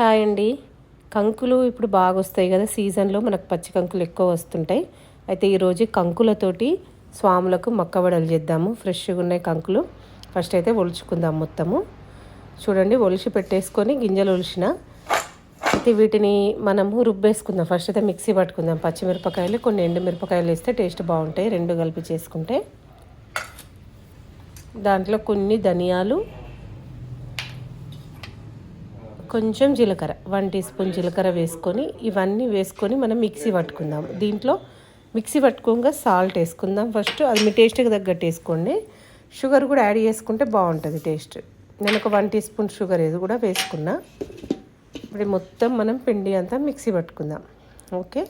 Hi అండి. కంకులు ఇప్పుడు బాగా వస్తాయి కదా సీజన్లో మనకు పచ్చి కంకులు ఎక్కువ వస్తుంటాయి. అయితే ఈరోజు కంకులతోటి స్వాములకు మక్కవడలు చేద్దాము. ఫ్రెష్గా ఉన్నాయి కంకులు. ఫస్ట్ అయితే ఒలుచుకుందాం మొత్తము. చూడండి ఒలిచి పెట్టేసుకొని గింజలు ఒలిచిన. అయితే వీటిని మనము రుబ్బేసుకుందాం. ఫస్ట్ అయితే మిక్సీ పట్టుకుందాం. పచ్చిమిరపకాయలు కొన్ని ఎండు మిరపకాయలు వేస్తే టేస్ట్ బాగుంటాయి. రెండు కలిపి చేసుకుంటే దాంట్లో కొన్ని ధనియాలు కొంచెం జీలకర్ర వన్ టీ స్పూన్ జీలకర్ర వేసుకొని ఇవన్నీ వేసుకొని మనం మిక్సీ పట్టుకుందాం. దీంట్లో మిక్సీ పట్టుకోగా సాల్ట్ వేసుకుందాం ఫస్ట్. అది మీ టేస్ట్కి తగ్గట్టు వేసుకోండి. షుగర్ కూడా యాడ్ చేసుకుంటే బాగుంటుంది టేస్ట్. నేను ఒక వన్ టీ స్పూన్ షుగర్ ఇది కూడా వేసుకున్నా. ఇప్పుడు మొత్తం మనం పిండి అంతా మిక్సీ పట్టుకుందాం. ఓకే?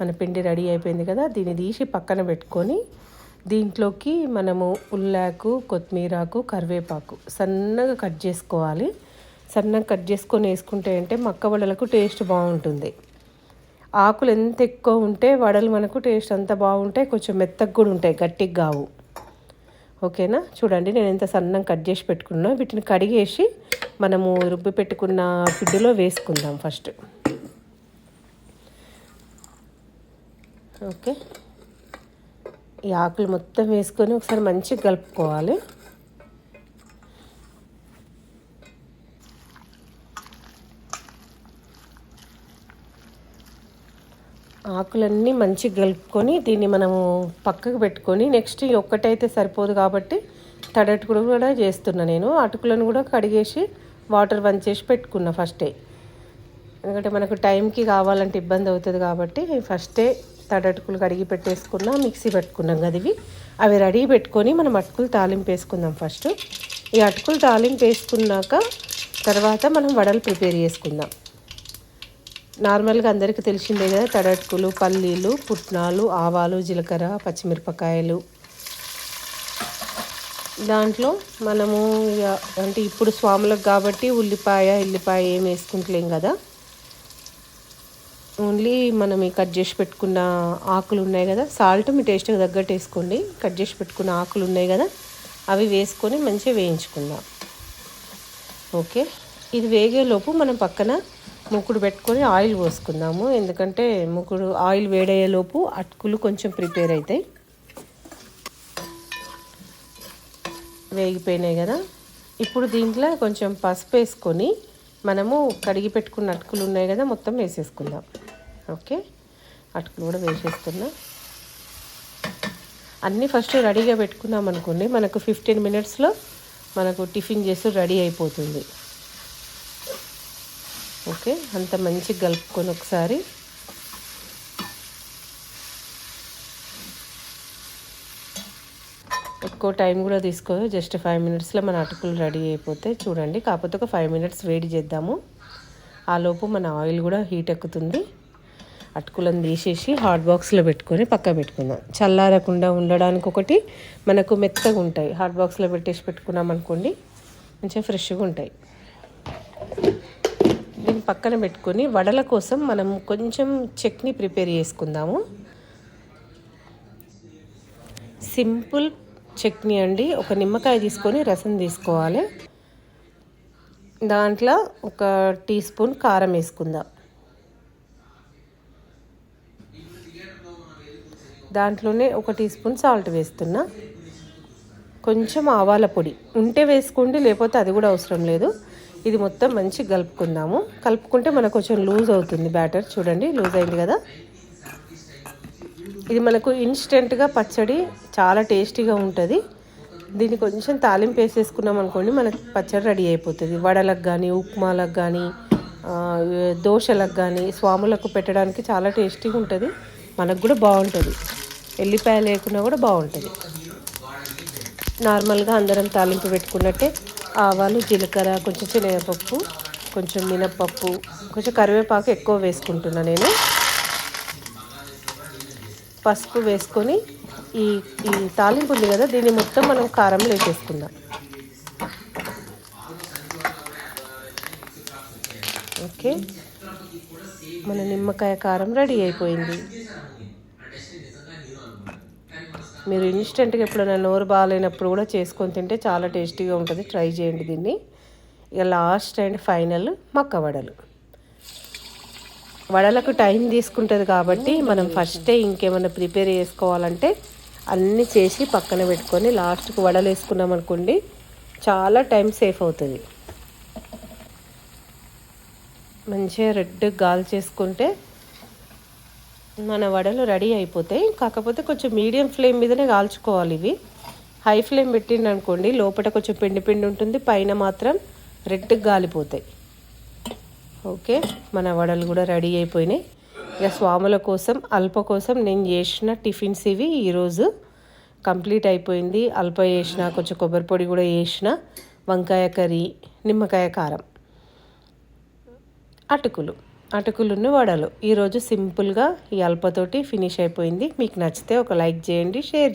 మన పిండి రెడీ అయిపోయింది కదా దీన్ని తీసి పక్కన పెట్టుకొని దీంట్లోకి మనము ఉల్లాకు కొత్తిమీరాకు కరివేపాకు సన్నగా కట్ చేసుకోవాలి. సన్నగా కట్ చేసుకొని వేసుకుంటే అంటే మక్క వడలకు టేస్ట్ బాగుంటుంది. ఆకులు ఎంత ఎక్కువ ఉంటే వడలు మనకు టేస్ట్ అంత బాగుంటాయి కొంచెం మెత్తగా కూడా ఉంటాయి గట్టిగా కావు. ఓకేనా? చూడండి నేను ఎంత సన్నం కట్ చేసి పెట్టుకున్నా. వీటిని కడిగేసి మనము రుబ్బి పెట్టుకున్న ఫుడ్లో వేసుకుందాం ఫస్ట్. ఓకే. ఈ ఆకులు మొత్తం వేసుకొని ఒకసారి మంచిగా కలుపుకోవాలి. ఆకులన్నీ మంచిగా కలుపుకొని దీన్ని మనము పక్కకు పెట్టుకొని నెక్స్ట్ ఒక్కటైతే సరిపోదు కాబట్టి తడటుకుడు కూడా చేస్తున్నా నేను. అటుకులను కూడా కడిగేసి వాటర్ వంచేసి పెట్టుకున్నా ఫస్టే. ఎందుకంటే మనకు టైంకి కావాలంటే ఇబ్బంది అవుతుంది కాబట్టి ఫస్టే తడటుకులు కడిగి పెట్టేసుకున్నా మిక్సీ పెట్టుకున్నాం కదివి అవి రెడీ పెట్టుకొని మనం అటుకులు తాలింపు వేసుకుందాం ఫస్ట్. ఈ అటుకులు తాలింపు వేసుకున్నాక తర్వాత మనం వడలు ప్రిపేర్ చేసుకుందాం. నార్మల్గా అందరికీ తెలిసిందే కదా తడట్కులు పల్లీలు పుట్నాలు ఆవాలు జీలకర్ర పచ్చిమిరపకాయలు. దాంట్లో మనము ఇక అంటే ఇప్పుడు స్వాములకు కాబట్టి ఉల్లిపాయ ఎల్లిపాయ ఏం వేసుకుంటలేం కదా. ఓన్లీ మనం ఈ కట్ చేసి పెట్టుకున్న ఆకులు ఉన్నాయి కదా సాల్ట్ మీ టేస్ట్కి తగ్గట్టు వేసుకోండి. కట్ చేసి పెట్టుకున్న ఆకులు ఉన్నాయి కదా అవి వేసుకొని మంచిగా వేయించుకుందాం. ఓకే? ఇది వేగేలోపు మనం పక్కన ముక్కుడు పెట్టుకొని ఆయిల్ పోసుకుందాము. ఎందుకంటే ముక్కుడు ఆయిల్ వేడయ్యేలోపు అటుకులు కొంచెం ప్రిపేర్ అవుతాయి వేగిపోయినాయి కదా. ఇప్పుడు దీంట్లో కొంచెం పసుపు వేసుకొని మనము కడిగి పెట్టుకున్న అటుకులు ఉన్నాయి కదా మొత్తం వేసేసుకుందాం. ఓకే? అటుకులు కూడా వేసేస్తున్నా. అన్నీ ఫస్ట్ రెడీగా పెట్టుకున్నాం అనుకోండి మనకు ఫిఫ్టీన్ మినిట్స్లో మనకు టిఫిన్ చేసి రెడీ అయిపోతుంది. ఓకే అంత మంచిగా కలుపుకొని ఒకసారి. ఎక్కువ టైం కూడా తీసుకోదు జస్ట్ ఫైవ్ మినిట్స్లో మన అటుకులు రెడీ అయిపోతే చూడండి. కాకపోతే ఒక ఫైవ్ మినిట్స్ వేడి చేద్దాము. ఆలోపు మన ఆయిల్ కూడా హీట్ ఎక్కుతుంది. అటుకులను తీసేసి హాట్ బాక్స్లో పెట్టుకొని పక్క పెట్టుకుందాం. చల్లారకుండా ఉండడానికి ఒకటి మనకు మెత్తగా ఉంటాయి. హాట్ బాక్స్లో పెట్టేసి పెట్టుకున్నాం అనుకోండి మంచిగా ఫ్రెష్గా ఉంటాయి. దీన్ని పక్కన పెట్టుకొని వడల కోసం మనం కొంచెం చట్నీ ప్రిపేర్ చేసుకుందాము. సింపుల్ చట్నీ అండి. ఒక నిమ్మకాయ తీసుకొని రసం తీసుకోవాలి. దాంట్లో ఒక టీ స్పూన్ కారం వేసుకుందాం. దాంట్లోనే ఒక టీ స్పూన్ సాల్ట్ వేస్తున్నా. కొంచెం ఆవాల పొడి. ఉంటే వేసుకోండి లేకపోతే అది కూడా అవసరం లేదు. ఇది మొత్తం మంచిగా కలుపుకుందాము. కలుపుకుంటే మనకు కొంచెం లూజ్ అవుతుంది బ్యాటర్. చూడండి లూజ్ అయింది కదా. ఇది మనకు ఇన్స్టెంట్గా పచ్చడి చాలా టేస్టీగా ఉంటుంది. దీన్ని కొంచెం తాలింపు వేసేసుకున్నాం అనుకోండి మనకు పచ్చడి రెడీ అయిపోతుంది. వడలకు కానీ ఉప్మాలకు కానీ దోశలకు కానీ స్వాములకు పెట్టడానికి చాలా టేస్టీగా ఉంటుంది. మనకు కూడా బాగుంటుంది. ఎల్లిపాయ లేకున్నా కూడా బాగుంటుంది. నార్మల్గా అందరం తాలింపు పెట్టుకున్నట్టే ఆవాలు జీలకర్ర కొంచెం శనగపప్పు కొంచెం మినప్పప్పు కొంచెం కరివేపాకు ఎక్కువ వేసుకుంటున్నా నేను. పసుపు వేసుకొని ఈ ఈ తాలింపు ఉంది కదా దీన్ని మొత్తం మనం కారంలో వేసేసుకుందాం ఓకే. మన నిమ్మకాయ కారం రెడీ అయిపోయింది. మీరు ఇన్స్టెంట్గా ఎప్పుడైనా నోరు బాగాలేనప్పుడు కూడా చేసుకొని తింటే చాలా టేస్టీగా ఉంటుంది. ట్రై చేయండి దీన్ని. ఇక లాస్ట్ అండ్ ఫైనల్ మక్క వడలు. వడలకు టైం తీసుకుంటుంది కాబట్టి మనం ఫస్టే ఇంకేమైనా ప్రిపేర్ చేసుకోవాలంటే అన్నీ చేసి పక్కన పెట్టుకొని లాస్ట్కి వడలు వేసుకున్నాం అనుకోండి చాలా టైం సేఫ్ అవుతుంది. మంచిగా రెడ్ గాల్ చేసుకుంటే మన వడలు రెడీ అయిపోతాయి కాకపోతే కొంచెం మీడియం ఫ్లేమ్ మీదనే కాల్చుకోవాలి ఇవి. హై ఫ్లేమ్ పెట్టిండు అనుకోండి లోపల కొంచెం పిండి పిండి ఉంటుంది పైన మాత్రం రెడ్ గాలిపోతాయి. ఓకే మన వడలు కూడా రెడీ అయిపోయినాయి. ఇక స్వాముల కోసం అల్ప కోసం నేను చేసిన టిఫిన్స్ ఇవి ఈరోజు కంప్లీట్ అయిపోయింది. అల్ప చేసిన కొంచెం కొబ్బరి పొడి కూడా చేసిన వంకాయ కర్రీ నిమ్మకాయ కారం. అటుకులు. అటుకులున్న వడలు. ఈరోజు సింపుల్గా ఈ అల్పతోటి ఫినిష్ అయిపోయింది. మీకు నచ్చితే ఒక లైక్ చేయండి షేర్